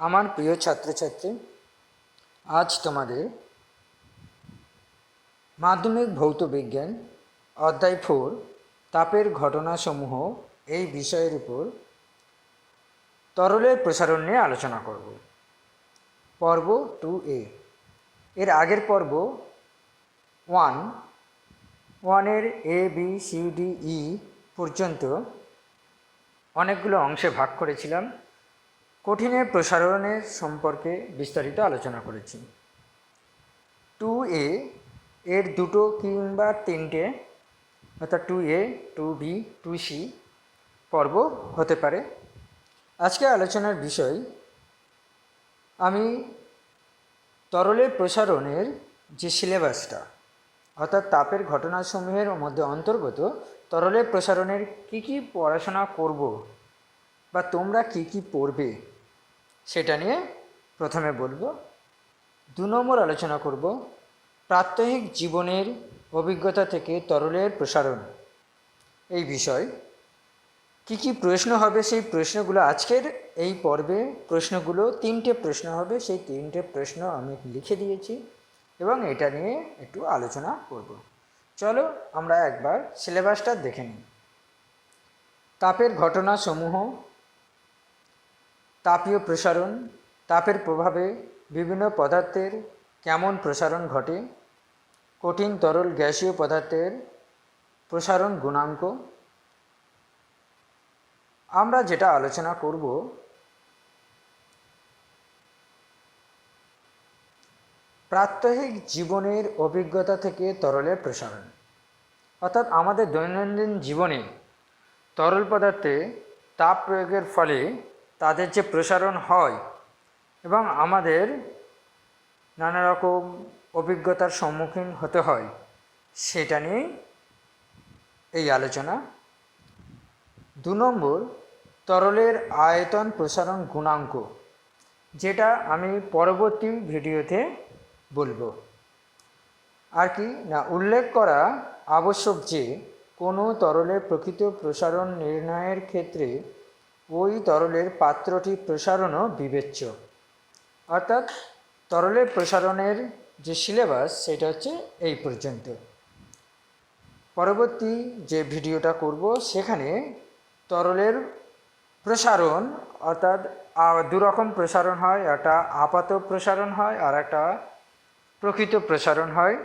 আমার প্রিয় ছাত্রছাত্রী, আজ তোমাদের মাধ্যমিক ভৌত বিজ্ঞান, অধ্যায় ফোর তাপের ঘটনাসমূহ এই বিষয়ের উপর তরলের প্রসারণ নিয়ে আলোচনা করব। পর্ব টু এ এর আগের পর্ব ওয়ান ওয়ানের A B C D E পর্যন্ত অনেকগুলো অংশে ভাগ করেছিলাম। কঠিনের প্রসারণের সম্পর্কে বিস্তারিত আলোচনা করেছি। টু এ এর দুটো কিংবা তিনটে অর্থাৎ two A, two B, two C পর্ব হতে পারে। আজকে আলোচনার বিষয়, আমি তরলের প্রসারণের যে সিলেবাসটা, অর্থাৎ তাপের ঘটনাসমূহের মধ্যে অন্তর্গত তরলের প্রসারণের কি কি পড়াশোনা করব বা তোমরা কি কি পড়বে সেটা নিয়ে প্রথমে বলব। দু নম্বর আলোচনা করব প্রাত্যহিক জীবনের অভিজ্ঞতা থেকে তরলের প্রসারণ। এই বিষয়। কি কি প্রশ্ন হবে সেই প্রশ্নগুলো আজকের এই পর্বে? প্রশ্নগুলো তিনটে প্রশ্ন হবে, সেই তিনটে প্রশ্ন আমি লিখে দিয়েছি এবং এটা নিয়ে একটু আলোচনা করব। চলো আমরা একবার সিলেবাসটা দেখে নিই। তাপের ঘটনাসমূহ তাপীয় প্রসারণ, তাপের প্রভাবে বিভিন্ন পদার্থের কেমন প্রসারণ ঘটে? কঠিন তরল গ্যাসীয় পদার্থের প্রসারণ গুণাঙ্ক। আমরা যেটা আলোচনা করব, প্রাত্যহিক জীবনের অভিজ্ঞতা থেকে তরলের প্রসারণ। অর্থাৎ আমাদের দৈনন্দিন জীবনে তরল পদার্থে তাপ প্রয়োগের ফলে তাদের যে প্রসারণ হয় এবং আমাদের নানা রকম অভিজ্ঞতার সম্মুখীন হতে হয়, সেটা নিয়েই এই আলোচনা। দু নম্বর, তরলের আয়তন প্রসারণ গুণাঙ্ক, যেটা আমি পরবর্তী ভিডিওতে বলব। আর কি না, উল্লেখ করা আবশ্যক যে কোনো তরলের প্রকৃত প্রসারণ নির্ণয়ের ক্ষেত্রে ওই তরলের পাত্রটি প্রসারণও বিবেচ্য। অর্থাৎ তরলের প্রসারণের যে সিলেবাস সেটা হচ্ছে এই পর্যন্ত। পরবর্তী যে ভিডিওটা করব, সেখানে তরলের প্রসারণ, অর্থাৎ দু রকম প্রসারণ হয়, একটা আপাত প্রসারণ হয়, আর একটা প্রকৃত প্রসারণ হয়।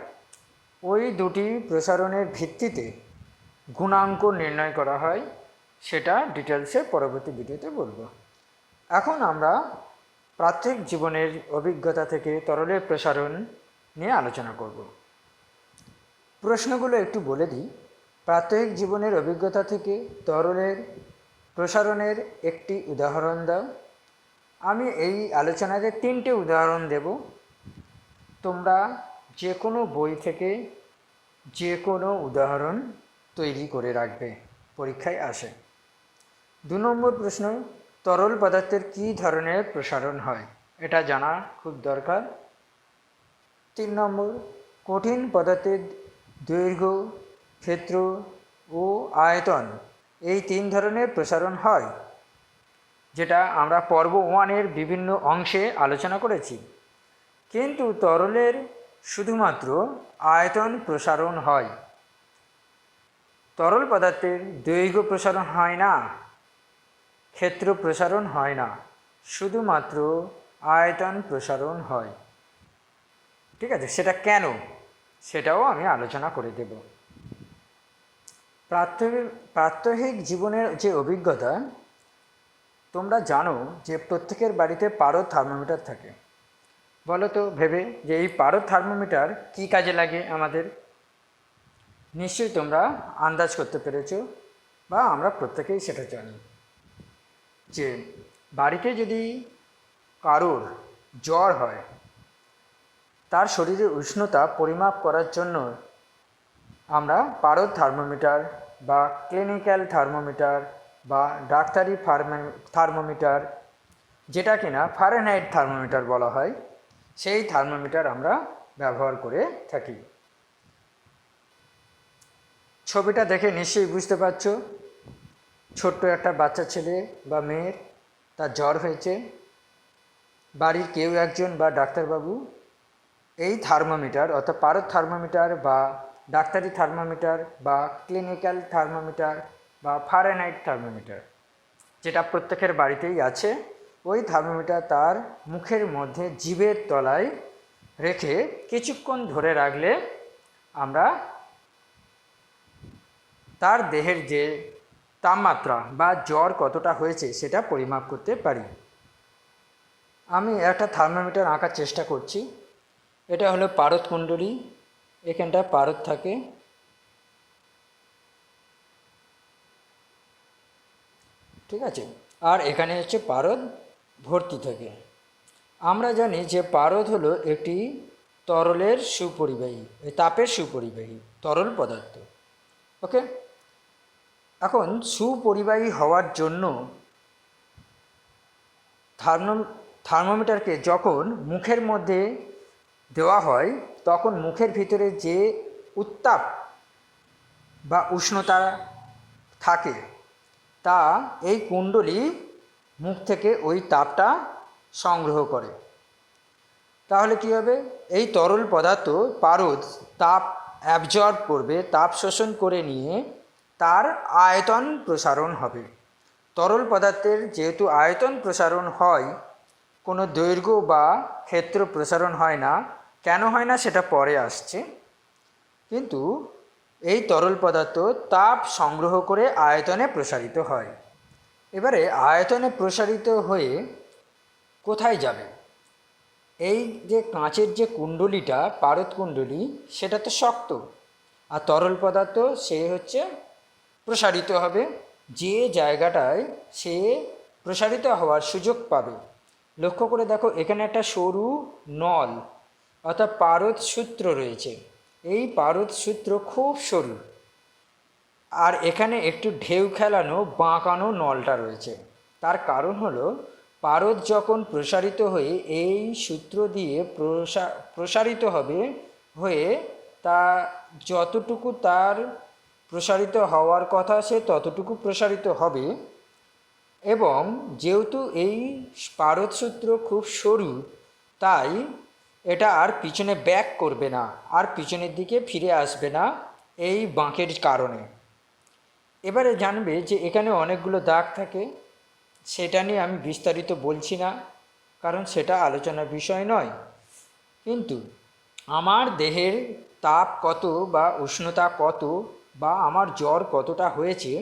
ওই দুটি প্রসারণের ভিত্তিতে গুণাঙ্ক নির্ণয় করা হয়। সেটা ডিটেলসে পরবর্তী ভিডিওতে বলব। এখন আমরা প্রাথমিক জীবনের অভিজ্ঞতা থেকে তরলের প্রসারণ নিয়ে আলোচনা করব। প্রশ্নগুলো একটু বলে দিই। প্রাত্যহিক জীবনের অভিজ্ঞতা থেকে তরলের প্রসারণের একটি উদাহরণ দাও। আমি এই আলোচনাতে তিনটে উদাহরণ দেব। তোমরা যে কোনো বই থেকে যে কোনো উদাহরণ তৈরি করে রাখবে। পরীক্ষায় আসে। দু নম্বর প্রশ্ন তরল পদার্থের কী ধরনের প্রসারণ হয়? এটা জানা খুব দরকার। তিন নম্বর, কঠিন পদার্থের দৈর্ঘ্য, ক্ষেত্র ও আয়তন, এই তিন ধরনের প্রসারণ হয়, যেটা আমরা পর্ব ওয়ানের বিভিন্ন অংশে আলোচনা করেছি। কিন্তু তরলের শুধুমাত্র আয়তন প্রসারণ হয়। তরল পদার্থের দৈর্ঘ্য প্রসারণ হয় না। ক্ষেত্র প্রসারণ হয় না। শুধুমাত্র আয়তন প্রসারণ হয়। ঠিক আছে, সেটা কেন? সেটাও আমি আলোচনা করে দেব। প্রাত্যহিক প্রাত্যহিক জীবনের যে অভিজ্ঞতা, তোমরা জানো যে প্রত্যেকের বাড়িতে পারো থার্মোমিটার থাকে। বলো তো, ভেবে যে এই পারো থার্মোমিটার কী কাজে লাগে আমাদের? নিশ্চয়ই তোমরা আন্দাজ করতে পেরেছ বা আমরা প্রত্যেকেই সেটা জানি। যে বাড়িতে যদি কারোর জ্বর হয়, তার শরীরের উষ্ণতা পরিমাপ করার জন্য আমরা পারদ থার্মোমিটার বা ক্লিনিক্যাল থার্মোমিটার বা ডাক্তারি থার্মোমিটার, যেটা কিনা ফারেনহাইট থার্মোমিটার বলা হয়, সেই থার্মোমিটার আমরা ব্যবহার করে থাকি। ছবিটা দেখে নিশ্চয়ই বুঝতে পারছ। ছোট্ট একটা বাচ্চা ছেলে বা মেয়ের তার জ্বর হয়েছে। বাড়ির কেউ একজন বা ডাক্তারবাবু এই থার্মোমিটার অর্থাৎ পারদ থার্মোমিটার বা ডাক্তারি থার্মোমিটার বা ক্লিনিক্যাল থার্মোমিটার বা ফারেনহাইট থার্মোমিটার, যেটা প্রত্যেকের বাড়িতেই আছে, ওই থার্মোমিটার তার মুখের মধ্যে জীবের তলায় রেখে কিছুক্ষণ ধরে রাখলে আমরা তার দেহের যে তাপমাত্রা বা জ্বর কতটা হয়েছে সেটা পরিমাপ করতে পারি। আমি একটা থার্মোমিটার আঁকার চেষ্টা করছি। এটা হলো পারদ কুণ্ডলী। এখানটা পারদ থাকে। ঠিক আছে? আর এখানে হচ্ছে পারদ ভর্তি থাকে। আমরা জানি যে পারদ হলো একটি তরলের সুপরিবাহী তাপের সুপরিবাহী তরল পদার্থ। ওকে? এখন সুপরিবাহী হওয়ার জন্য থার্মো থার্মোমিটারকে যখন মুখের মধ্যে দেওয়া হয়, তখন মুখের ভিতরে যে উত্তাপ বা উষ্ণতা থাকে, তা এই কুণ্ডলী মুখ থেকে ওই তাপটা সংগ্রহ করে। তাহলে কী হবে? এই তরল পদার্থ পারদ তাপ অ্যাবজর্ব করবে, তাপ শোষণ করে নিয়ে তার আয়তন প্রসারণ হবে। তরল পদার্থের যেহেতু আয়তন প্রসারণ হয়, কোনো দৈর্ঘ্য বা ক্ষেত্র প্রসারণ হয় না। কেন হয় না সেটা পরে আসছে। কিন্তু এই তরল পদার্থ তাপ সংগ্রহ করে আয়তনে প্রসারিত হয়। এবারে আয়তনে প্রসারিত হয়ে কোথায় যাবে? এই যে কাঁচের যে কুণ্ডলিটা, পারদ কুণ্ডলী, সেটা তো শক্ত। আর তরল পদার্থ সে হচ্ছে প্রসারিত হবে। যে জায়গাটায় সে প্রসারিত হওয়ার সুযোগ পাবে। লক্ষ্য করে দেখো, এখানে একটা সরু নল, অর্থাৎ পারদ সূত্র রয়েছে। এই পারদ সূত্র খুব সরু। আর এখানে একটু ঢেউ খেলানো, বাঁকানো নলটা রয়েছে। তার কারণ হলো, পারদ যখন প্রসারিত হয়ে এই সূত্র দিয়ে প্রসা, প্রসারিত হবে হয়ে তা, যতটুকু তার প্রসারিত হওয়ার কথা সে ততটুকু প্রসারিত হবে। এবং যেহেতু এই পারদসূত্র খুব সরু, তাই এটা আর পিছনে ব্যাক করবে না, আর পিছনের দিকে ফিরে আসবে না এই বাঁকের কারণে। এবারে জানবে যে এখানে অনেকগুলো দাগ থাকে, সেটা নিয়ে আমি বিস্তারিত বলছি না, কারণ সেটা আলোচনার বিষয় নয়। কিন্তু আমার দেহের তাপ কত বা উষ্ণতা কত বা আমার জ্বর কতটা হয়েছে,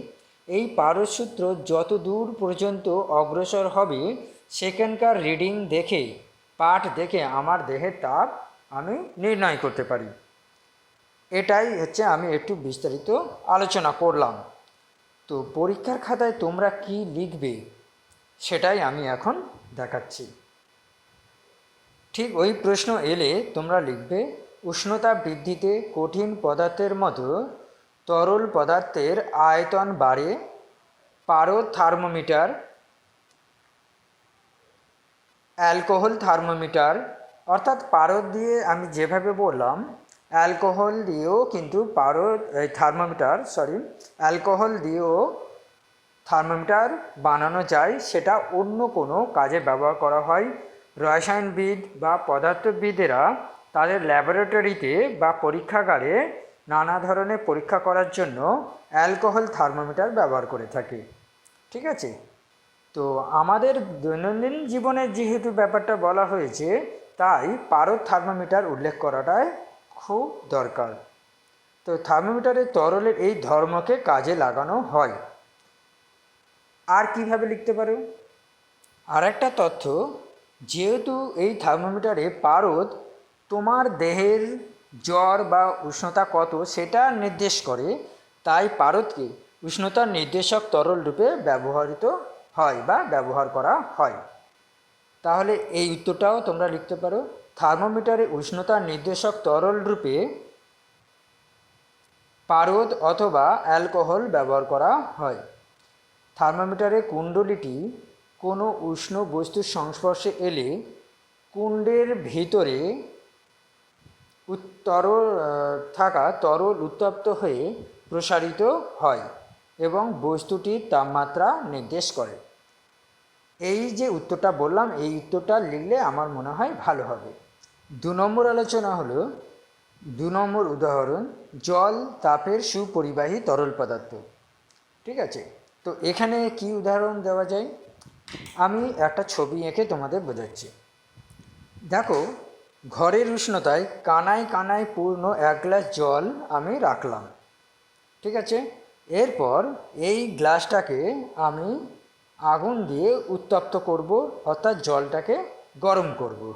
এই পারসূত্র যত দূর পর্যন্ত অগ্রসর হবে, সেখানকার রিডিং দেখে, পাঠ দেখে আমার দেহের তাপ আমি নির্ণয় করতে পারি। এটাই হচ্ছে আমি একটু বিস্তারিত আলোচনা করলাম। তো পরীক্ষার খাতায় তোমরা কি লিখবে, সেটাই আমি এখন দেখাচ্ছি। ঠিক ওই প্রশ্ন এলে তোমরা লিখবে, উষ্ণতা বৃদ্ধিতে কঠিন পদার্থের মতো তরল পদার্থের আয়তন বাড়ে পারো থার্মোমিটার অ্যালকোহল থার্মোমিটার, অর্থাৎ পারদ দিয়ে আমি যেভাবে বললাম, অ্যালকোহল দিয়েও কিন্তু পারদ থার্মোমিটার সরি অ্যালকোহল দিয়েও থার্মোমিটার বানানো যায়, সেটা অন্য কোনো কাজে ব্যবহার করা হয়। রসায়নবিদ বা পদার্থবিদেরা তাদের ল্যাবরেটরিতে বা পরীক্ষাগারে নানা ধরনের পরীক্ষা করার জন্য অ্যালকোহল থার্মোমিটার ব্যবহার করে থাকি। ঠিক আছে? তো আমাদের দৈনন্দিন জীবনের যেহেতু ব্যাপারটা বলা হয়েছে, তাই পারদ থার্মোমিটার উল্লেখ করাটাই খুব দরকার। তো থার্মোমিটারের তরলের এই ধর্মকে কাজে লাগানো হয়। আর কীভাবে লিখতে পারো? আর একটা তথ্য, যেহেতু এই থার্মোমিটারে পারদ তোমার দেহের জ্বর বা উষ্ণতা কত সেটা নির্দেশ করে। তাই পারদকে উষ্ণতার নির্দেশক তরল রূপে ব্যবহৃত হয় বা ব্যবহার করা হয়। তাহলে এই উত্তরটাও তোমরা লিখতে পারো। থার্মোমিটারে উষ্ণতার নির্দেশক তরল রূপে পারদ অথবা অ্যালকোহল ব্যবহার করা হয়। থার্মোমিটারে কুণ্ডলিটি কোনো উষ্ণ বস্তুর সংস্পর্শে এলে কুণ্ডের ভিতরে তরল থাকা তরল উত্তপ্ত হয়ে প্রসারিত হয় এবং বস্তুটির তাপমাত্রা নির্দেশ করে। এই যে উত্তরটা বললাম, এই উত্তরটা লিখলে আমার মনে হয় ভালো হবে। দু নম্বর আলোচনা হলো, দু নম্বর উদাহরণ, জল তাপের সুপরিবাহী তরল পদার্থ। ঠিক আছে? তো এখানে কি উদাহরণ দেওয়া যায়? আমি একটা ছবি এঁকে তোমাদের বোঝাচ্ছি। দেখো ঘরের উষ্ণতায় কানায় কানায় পূর্ণ এক গ্লাস জল আমি রাখলাম। ঠিক আছে? এরপর এই গ্লাসটাকে আমি আগুন দিয়ে উত্তপ্ত করব, অর্থাৎ জলটাকে গরম করব।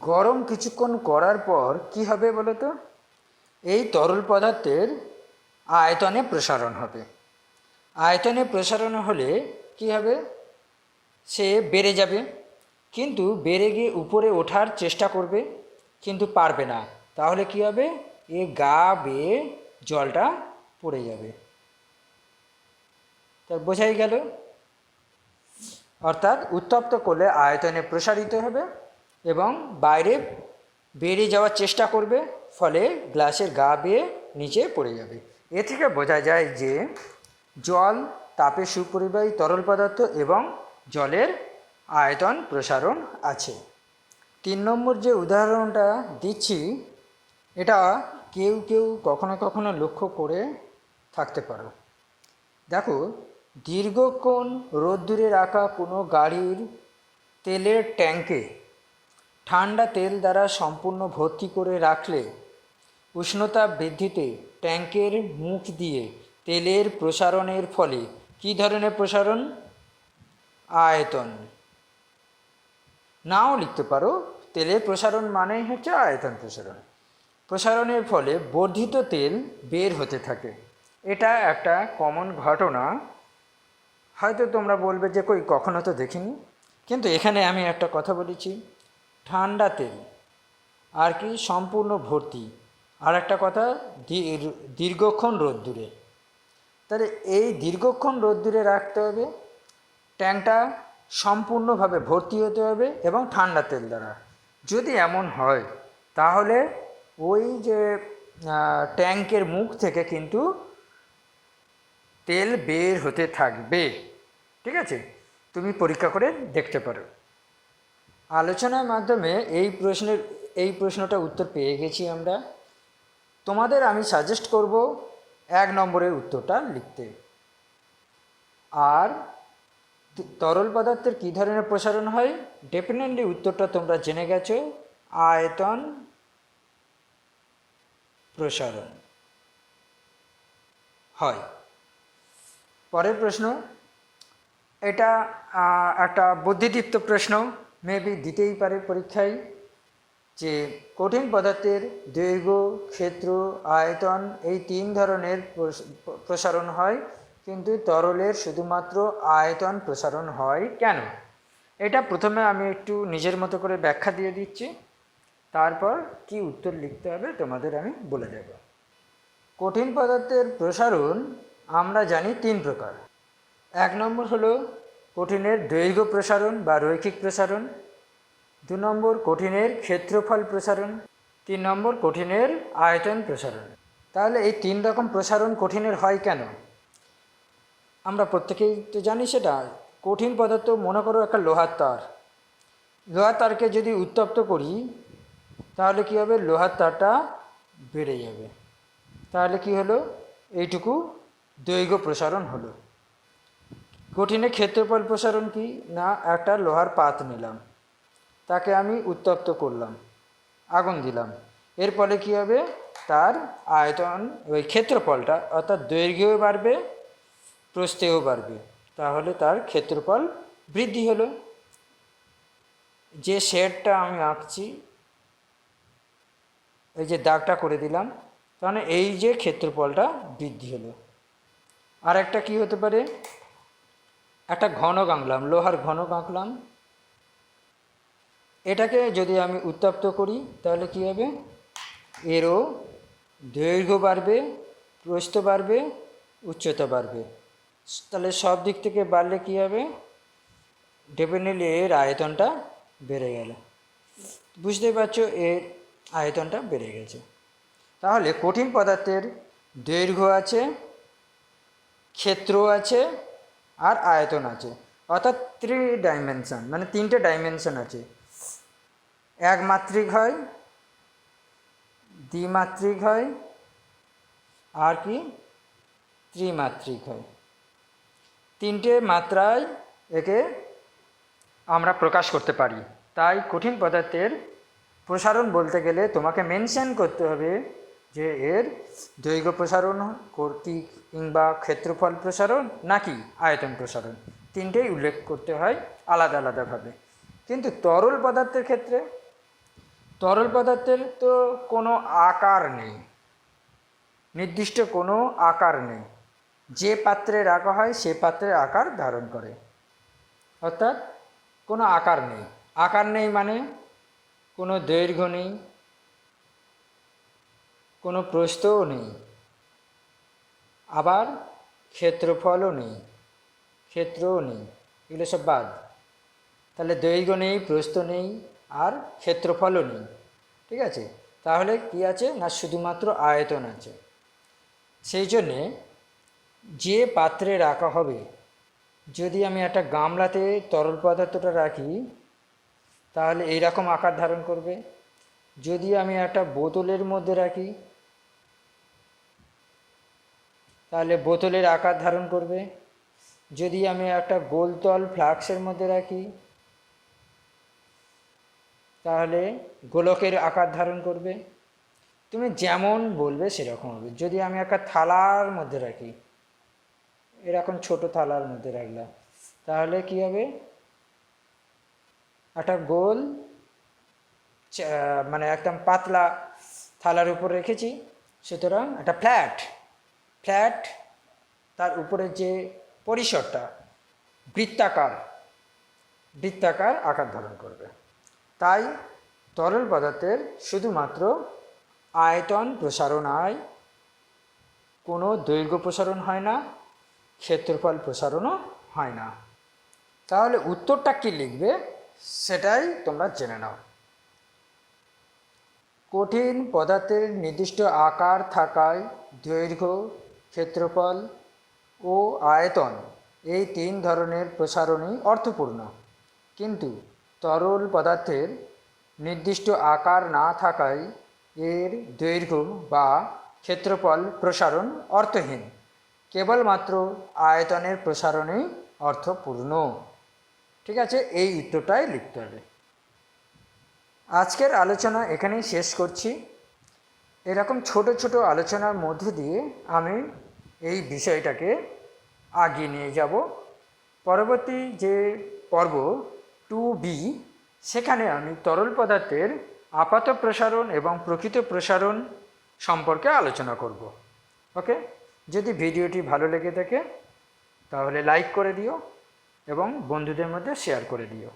গরম কিছুক্ষণ করার পর কি হবে বলো তো এই তরল পদার্থের আয়তনে প্রসারণ হবে। আয়তনে প্রসারণ হলে কি হবে? সে বেড়ে যাবে। কিন্তু বেড়ে গিয়ে উপরে ওঠার চেষ্টা করবে, কিন্তু পারবে না। তাহলে কি হবে? এ গা বেয়ে জলটা পড়ে যাবে। তা বোঝাই গেল। অর্থাৎ উত্তপ্ত করলে আয়তনে প্রসারিত হবে এবং বাইরে বেড়ে যাওয়ার চেষ্টা করবে, ফলে গ্লাসের গা বেয়ে নিচে পড়ে যাবে। এ থেকে বোঝা যায় যে জল, তাপে সুপরিবাহী তরল পদার্থ এবং জলের আয়তন প্রসারণ আছে। তিন নম্বর যে উদাহরণটা দিচ্ছি, এটা কেউ কেউ কখনো কখনো লক্ষ্য করে থাকতে পারো। দেখো, দীর্ঘক্ষণ রোদ্দুরে রাখা কোনো গাড়ির তেলের ট্যাঙ্কে ঠান্ডা তেল দ্বারা সম্পূর্ণ ভর্তি করে রাখলে উষ্ণতা বৃদ্ধিতে ট্যাঙ্কের মুখ দিয়ে তেলের প্রসারণের ফলে কী ধরনের প্রসারণ? আয়তন। নাও লিখতে পারো, তেলের প্রসারণ মানেই হচ্ছে আয়তন প্রসারণ। প্রসারণের ফলে বর্ধিত তেল বের হতে থাকে। এটা একটা কমন ঘটনা। হয়তো তোমরা বলবে যে, কই, কখনো তো দেখিনি। কিন্তু এখানে আমি একটা কথা বলেছি, ঠান্ডা তেল, আর কি সম্পূর্ণ ভর্তি। আর একটা কথা দীর্ঘক্ষণ রোদ্দুরে। তাহলে এই দীর্ঘক্ষণ রোদ্দুরে রাখতে হবে। ট্যাঙ্কটা সম্পূর্ণভাবে ভর্তি হতে হবে এবং ঠান্ডা তেল দ্বারা। যদি এমন হয়, তাহলে ওই যে ট্যাঙ্কের মুখ থেকে কিন্তু তেল বের হতে থাকবে। ঠিক আছে? তুমি পরীক্ষা করে দেখতে পারো। আলোচনার মাধ্যমে এই প্রশ্নের, এই প্রশ্নটা উত্তর পেয়ে গেছি আমরা। তোমাদের আমি সাজেস্ট করব এক নম্বরের উত্তরটা লিখতে। আর তরল পদার্থের কী ধরনের প্রসারণ হয়? ডেফিনেটলি উত্তরটা তোমরা জেনে গেছো, আয়তন প্রসারণ হয়। পরের প্রশ্ন, এটা একটা বুদ্ধিদীপ্ত প্রশ্ন মেবি দিতেই পারে পরীক্ষায়, যে কঠিন পদার্থের দৈর্ঘ্য, ক্ষেত্র, আয়তন এই তিন ধরনের প্রসারণ হয়। কিন্তু তরলের শুধুমাত্র আয়তন প্রসারণ হয় কেন? এটা প্রথমে আমি একটু নিজের মতো করে ব্যাখ্যা দিয়ে দিচ্ছি। তারপর কি উত্তর লিখতে হবে তোমাদের আমি বলে দেব। কঠিন পদার্থের প্রসারণ আমরা জানি তিন প্রকার। এক নম্বর হলো কঠিনের দৈর্ঘ্য প্রসারণ বা রৈখিক প্রসারণ। দু নম্বর কঠিনের ক্ষেত্রফল প্রসারণ। তিন নম্বর কঠিনের আয়তন প্রসারণ। তাহলে এই তিন রকম প্রসারণ কঠিনের হয় কেন? আমরা প্রত্যেকেই তো জানি সেটা, কঠিন পদার্থ মনে করো একটা লোহার তার। লোহার তারকে যদি উত্তপ্ত করি, তাহলে কী হবে? লোহার তারটা বেড়ে যাবে। তাহলে কি হলো? এইটুকু দৈর্ঘ্য প্রসারণ হলো। কঠিনের ক্ষেত্রফল প্রসারণ কি? না, একটা লোহার পাত নিলাম। তাকে আমি উত্তপ্ত করলাম, আগুন দিলাম। এর ফলে কী হবে? তার আয়তন, ওই ক্ষেত্রফলটা, অর্থাৎ দৈর্ঘ্যও বাড়বে প্রস্থেও বাড়বে। তাহলে তার ক্ষেত্রফল বৃদ্ধি হলো। যে শেডটা আমি আঁকছি, এই যে দাগটা করে দিলাম, তাহলে এই যে ক্ষেত্রফলটা বৃদ্ধি হলো। আর একটা কী হতে পারে? একটা ঘন আঁকলাম, লোহার ঘন আঁকলাম। এটাকে যদি আমি উত্তপ্ত করি, তাহলে কী হবে? এরও দৈর্ঘ্য বাড়বে, প্রস্থ বাড়বে, উচ্চতা বাড়বে। তাহলে সব দিক থেকে বাড়লে কী হবে? ডেফিনেটলি এর আয়তনটা বেড়ে গেল। বুঝতেই পারছ, এর আয়তনটা বেড়ে গেছে। তাহলে কঠিন পদার্থের দৈর্ঘ্য আছে, ক্ষেত্র আছে, আর আয়তন আছে। অর্থাৎ থ্রি ডাইমেনশন মানে তিনটে ডাইমেনশন আছে। এক মাত্রিক হয়, দ্বিমাত্রিক হয়, আর কি? ত্রিমাত্রিক হয়। তিনটে মাত্রায় একে আমরা প্রকাশ করতে পারি। তাই কঠিন পদার্থের প্রসারণ বলতে গেলে তোমাকে মেনশন করতে হবে যে এর দৈর্ঘ্য প্রসারণ, কর্তৃক কিংবা ক্ষেত্রফল প্রসারণ নাকি আয়তন প্রসারণ। তিনটেই উল্লেখ করতে হয় আলাদা আলাদাভাবে। কিন্তু তরল পদার্থের ক্ষেত্রে, তরল পদার্থের তো কোনো আকার নেই। নির্দিষ্ট কোনো আকার নেই। যে পাত্রে রাখা হয়, সে পাত্রের আকার ধারণ করে। অর্থাৎ কোনো আকার নেই। আকার নেই মানে কোনো দৈর্ঘ্য নেই, কোনো প্রস্তও নেই, আবার ক্ষেত্রফলও নেই, ক্ষেত্রও নেই। এগুলো সব বাদ। তাহলে দৈর্ঘ্য নেই, প্রস্থ নেই, আর ক্ষেত্রফলও নেই। ঠিক আছে? তাহলে কি আছে? না শুধুমাত্র আয়তন আছে। সেই জন্যে যে পাত্রে রাখা হবে, যদি আমি একটা গামলাতে তরল পদার্থটা রাখি, তাহলে এইরকম আকার ধারণ করবে। যদি আমি একটা বোতলের মধ্যে রাখি, তাহলে বোতলের আকার ধারণ করবে। যদি আমি একটা গোলতল ফ্লাক্সের মধ্যে রাখি, তাহলে গোলকের আকার ধারণ করবে। তুমি যেমন বলবে সেরকম হবে। যদি আমি একটা থালার মধ্যে রাখি এরকম ছোট থালার মধ্যে রাখলাম। তাহলে কি হবে? একটা গোল মানে একদম পাতলা থালার উপর রেখেছি। সুতরাং একটা ফ্ল্যাট ফ্ল্যাট তার উপরে যে পরিসরটা, বৃত্তাকার বৃত্তাকার আকার ধারণ করবে। তাই তরল পদার্থের শুধুমাত্র আয়তন প্রসারণ হয় কোনো দৈর্ঘ্য প্রসারণ হয় না। ক্ষেত্রফল প্রসারণও হয় না। তাহলে উত্তরটা কি লিখবে? সেটাই তোমরা জেনে নাও। কঠিন পদার্থের নির্দিষ্ট আকার থাকায় দৈর্ঘ্য, ক্ষেত্রফল ও আয়তন এই তিন ধরনের প্রসারণই অর্থপূর্ণ। কিন্তু তরল পদার্থের নির্দিষ্ট আকার না থাকায় এর দৈর্ঘ্য বা ক্ষেত্রফল প্রসারণ অর্থহীন। কেবলমাত্র আয়তনের প্রসারণেই অর্থপূর্ণ। ঠিক আছে? এই উত্তরটাই লিখতে হবে। আজকের আলোচনা এখানেই শেষ করছি। এরকম ছোট ছোট আলোচনার মধ্য দিয়ে আমি এই বিষয়টাকে আগিয়ে নিয়ে যাব। পরবর্তী যে পর্ব টু বি, সেখানে আমি তরল পদার্থের আপাত প্রসারণ এবং প্রকৃত প্রসারণ সম্পর্কে আলোচনা করব। ওকে? যদি ভিডিওটি ভালো লেগে থাকে, তাহলে লাইক করে দিও এবং বন্ধুদের মধ্যে শেয়ার করে দিও।